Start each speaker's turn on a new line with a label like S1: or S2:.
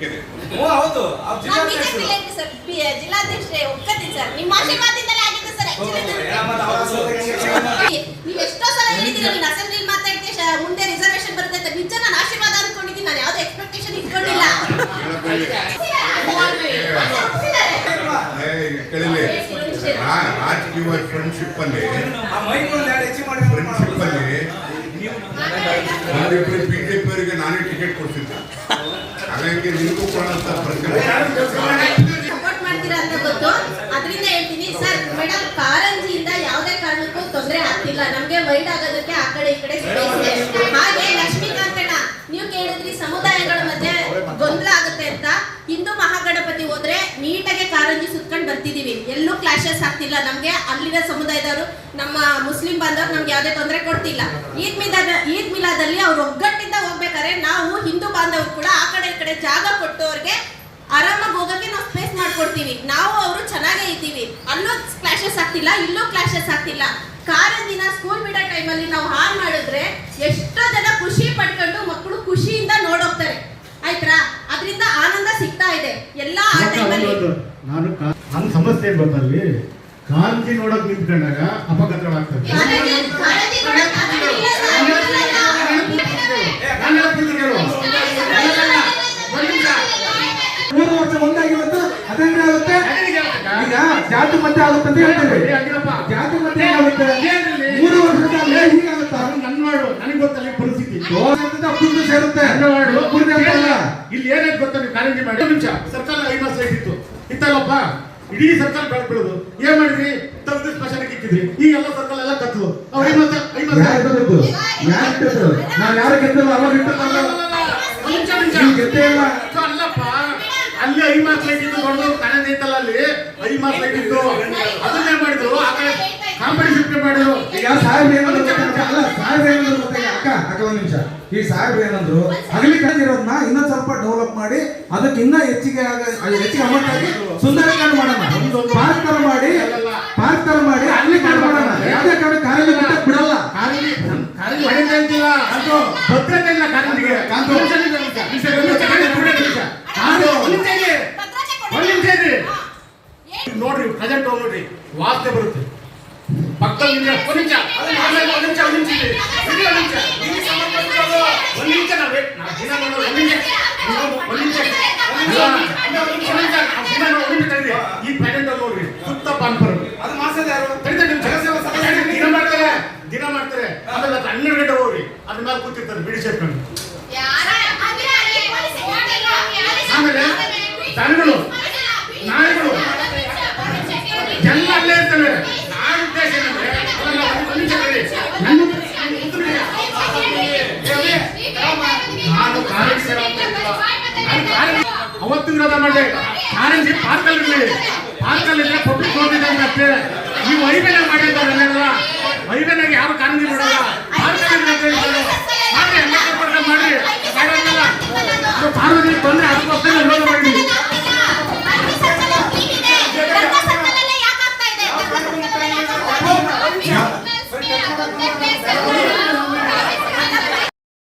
S1: ಓ ಹೌದು.
S2: ಆ
S1: ಜಿಲ್ಲಾಧ್ಯಕ್ಷರು.
S2: ಸರ್ ಪಿ- ಜಿಲ್ಲಾಧ್ಯಕ್ಷರೇ ಒಪ್ಕೋತೀನಿ ಸರ್. ನಿಮ್ಮ ಆಶೀರ್ವಾದದಿಂದಲೇ ಆಗಿದೆ ಸರ್ ನೀವ್ ಎಷ್ಟೋ ಸಲ ಹೇಳಿದ್ದೀರಾ ನೀನ್ ಅಸೆಂಬ್ಲಿ ಮಾತಾಡ್ತೀಯ ಶ- ಮುಂದೆ ರಿಸರ್ವೇಶನ್ ಬರುತ್ತೆ ಅಂತ. ನಿಜ ನಾನು ಆಶೀರ್ವಾದ ಅನ್ಕೊಂಡಿದ್ದೀನಿ ನಾನು ಯಾವುದೇ ಎಕ್ಸ್ಪೆಕ್ಟೇಷನ್ ಇಟ್ಕೊಂಡಿಲ್ಲ.
S3: ರಾಜಕೀಯ ಫ್ರೆಂಡ್ಶಿಪ್ ಅಲ್ಲಿ ಫ್ರೆಂಡ್ಶಿಪ್ ಅಲ್ಲಿ ನಾನೇ ಟಿಕೆಟ್ ಕೊಡ್ತಿದ್ದೆ. ಹಾಗಾಗಿ ನಿಮಗೂ ಕೂಡ ಅಂತ
S2: ಸಪೋರ್ಟ್ ಮಾಡ್ತೀರಾ ಅಂತ ಗೊತ್ತು. ಅದರಿಂದ ಹೇಳ್ತೀನಿ ಸರ್ ಮೇಡಮ್ ಕಾರಂಜಿಯಿಂದ ಯಾವುದೇ ಕಾರಣಕ್ಕೂ ತೊಂದರೆ ಆಗ್ತಿಲ್ಲ. ನಮ್ಗೆ ವೈಡ್ ಆಗೋದಕ್ಕೆ ಆ ಕಡೆ ಈ ಕಡೆ ಸ್ಪೇಸ್ ಹಾಗೆ ಲಕ್ಷ್ಮೀಕಾಂತ್ ನೀವು ಕೇಳಿದ್ರಿ ಸಮುದಾಯಗಳ ಮಧ್ಯೆ ಗೊಂದಲ ಆಗುತ್ತೆ ಅಂತ. ಹಿಂದೂ ಮಹಾಗಣಪತಿ ಹೋದ್ರೆ ನೀಟಾಗಿ ಕಾರಂಜಿ ಸುತ್ಕೊಂಡು ಬರ್ತಿದೀವಿ. ಎಲ್ಲೂ ಕ್ಲಾಶಸ್ ಆಗ್ತಿಲ್ಲ. ನಮ್ಗೆ ಅಲ್ಲಿನ ಸಮುದಾಯದವರು ನಮ್ಮ ಮುಸ್ಲಿಂ ಬಾಂಧವರು ನಮ್ಗೆ ಯಾವ್ದೇ ತೊಂದರೆ ಕೊಡ್ತಿಲ್ಲ. ಈದ್ ಮಿಲಾದ ಈದ್ ಮಿಲಾದಲ್ಲಿ ಅವ್ರು ಒಗ್ಗಟ್ಟಿಂದ ಹೋಗ್ಬೇಕಾದ್ರೆ ನಾವು ಹಿಂದೂ ಬಾಂಧವರು ಕೂಡ ಆ ಕಡೆ ಈ ಕಡೆ ಜಾಗ ಕೊಟ್ಟು ಅವ್ರಿಗೆ ಆರಾಮಾಗಿ ಹೋಗಕ್ಕೆ ನಾವು ಸ್ಪೇಸ್ ಮಾಡ್ಕೊಡ್ತೀವಿ. ನಾವು ಅವರು ಚೆನ್ನಾಗೇ ಇದ್ದೀವಿ. ಅಲ್ಲೂ ಕ್ಲಾಶಸ್ ಆಗ್ತಿಲ್ಲ ಇಲ್ಲೂ ಕ್ಲಾಶಸ್ ಆಗ್ತಿಲ್ಲ. ದಿನ ಸ್ಕೂಲ್ ಬಿಡೋ ಟೈಮಲ್ಲಿ ನಾವು ಹಾಳು ಮಾಡಿದ್ರೆ ಎಷ್ಟೋ ಜನ ಖುಷಿ ಪಡ್ಕೊಂಡು ಮಕ್ಕಳು ಖುಷಿಯಿಂದ ನೋಡೋಗ್ತಾರೆ. ಆಯ್ತಾ ಅದರಿಂದ ಆನಂದ ಸಿಗ್ತಾ ಇದೆ. ಎಲ್ಲ ಆ ಟೈಮಲ್ಲಿ.
S4: ನಾನು ನನ್ನ ಸಮಸ್ಯೆ ಬಂದಲ್ಲಿ ಗೊತ್ತಲ್ಲಿ ಕಾಂತಿ ನೋಡಕ್ ನಿಂತ್ಕೊಂಡಾಗ ಅಪಘಾತಗಳಾಗ್ತದೆ
S5: ಮೂರು ವರ್ಷ ಒಂದಾಗಿರುತ್ತೆ ಅದೇನೇ ಆಗುತ್ತೆ? ಈಗ ಜಾತಿ ಮತ್ತೆ ಆಗುತ್ತೆ ಅಂತ ಹೇಳ್ತೀವಿ. ಜಾತಿ ಮತ್ತೆ ಆಗುತ್ತೆ? ಮೂರು ವರ್ಷದ ಮೇಲೆ ಹೀಗಾಗುತ್ತಾ
S4: ಅದು ನನ್ನ ಮಾಡು. ನನಗೆ ಗೊತ್ತಲ್ಲ ಪರಿಸ್ಥಿತಿ.
S5: ಸೇರುತ್ತೆ. ಅಂತಲ್ಲ.
S4: ಇಲ್ಲಿ ಏನಾಯ್ತು ಗೊತ್ತಾ ನೀವು ಕಾಳಜಿ ಮಾಡಿ? ಒಂದು ನಿಮಿಷ. ಸರ್ಕಾರ ಐದು ವರ್ಷ ಇತ್ತು. ಇತ್ತಲ್ಲಪ್ಪ ಇಡೀ ಸರ್ಕಾರ ಬೆಳೆದ್ಬಿಡೋದು. ಏನ್ ಮಾಡಿದ್ರಿ? ತೆಗೆದು ಸ್ಮಶಾನಕ್ಕೆ ಇಕ್ಕಿದ್ರಿ ಈ ಎಲ್ಲ ಸರ್ಕಾರ ಎಲ್ಲ ಕತ್ತು ಅವ್ರು ಐದು ವರ್ಷ ಐದು
S5: ವರ್ಷ? ನಾವ್ ಯಾರು ಗೆದ್ದಲ್ಲ ಅವಾಗ ಗೆದ್ದೇ ಇಲ್ಲ.
S4: ಲೈಟ್ ಅದನ್ನೇ ಮಾಡಿದ್ರು ಆ ಕಡೆ ಕಾಂಪಿಟೇಷನ್ ಮಾಡಿದ್ರು
S5: ಈಗ ಸಾಹೇಬ್ ಏನಂದ್ರು? ಅಲ್ಲ ಸಾಹೇಬ್ ಏನಂದ್ರು ಗೊತ್ತಾ? ಅಕ್ಕ ಅಕ್ಕ ಒಂದ್ ನಿಮಿಷ ಈ ಸಾಹೇಬ್ ಏನಂದ್ರು ಹಗಲಿ ಇರೋದನ್ನ ಇನ್ನೂ ಸ್ವಲ್ಪ ಡೆವಲಪ್ ಮಾಡಿ ಅದಕ್ಕೆ ಇನ್ನ ಹೆಚ್ಚಿಗೆ ಆಗ- ಹೆಚ್ಚಿಗೆ ಅಮೌಂಟ್ ಆಗಿ ಸುಂದರೀಕರಣ ಮಾಡೋಣ ಪಾರ್ಕ್ ತರ ಮಾಡಿ ಪಾರ್ಕ್ ತರ ಮಾಡಿ ಅಲ್ಲಿ ಮಾಡೋಣ ಯಾವ್ದೇ ಕಾರಣ ಕಾರ್ಯ ಬಿಡಲ್ಲ
S4: ಕಾರಂಜಿ ಹೊಡೆದ ಅಂತಿಲ್ಲ ಅದು ಭದ್ರತೆ ಇಲ್ಲ ಕಾರಂಜಿಗೆ
S5: ಕಾಂತು.
S4: ಒಂದ್ ನಿಮಿಷ, ಒಂದ್ ನಿಮಿಷ, ನಿಮಿಷ, ಒಂದ್ ನಿಮಿಷ, ಒಂದ್ ನಿಮಿಷ. ನೋಡ್ರಿ ಪ್ರೆಸೆಂಟ್ ನೋಡ್ರಿ ವಾಸನೆ ಬರುತ್ತೆ ಪಕ್ಕದಲ್ಲಿ ಒಂದ್ ನಿಮಿಷ ಆಮೇಲೆ ಒಂದ್ ನಿಮಿಷ ಒಂದು ನಿಮಿಷ ಇರಿ. ಇರಿ ಒಂದ್ ನಿಮಿಷ ಇಲ್ಲಿ ನಿಮಿಷ ನಾವು wait- ನಾವು ದಿನ ನೋಡೋದು ಒಂದ್ ನಿಮಿಷ ಒಂದ್ ನಿಮಿಷ. ಈ ಪ್ರೆಸೆಂಟ್ ನೋಡ್ರಿ ಸುತ್ತ ಪಾನ್ಪರು
S1: ಅದು ಮಾಸದ ಯಾರು
S4: ತಡಿತಾ ನಿಮಿಷ ದಿನ ಮಾಡ್ತಾರೆ ದಿನ ಮಾಡ್ತಾರೆ ಆಮೇಲೆ ಹನ್ನೆರಡು ಗಂಟೆ ಹೋಗ್ರಿ ಅದ್ರ ಮೇಲೆ ಕೂತಿರ್ತಾರೆ ಬಿಡಿ ಸೇರ್ಕೊಂಡು ಆಮೇಲೆ ದನಗಳು ನಾಯಿಗಳು ಅವತ್ತು ಪಾರ್ಕಲ್ಲಿ ಪಾರ್ಕಲ್ಲಿ ಪಬ್ಲಿಕ್ ಅಷ್ಟೇ ನೀವು ಐವೇನಾಗ ಮಾಡಿದ್ದಾರೆ ಐವೇನಾಗ ಯಾರು ಕಾರಂಜಿ ಬಿಡಲ್ಲ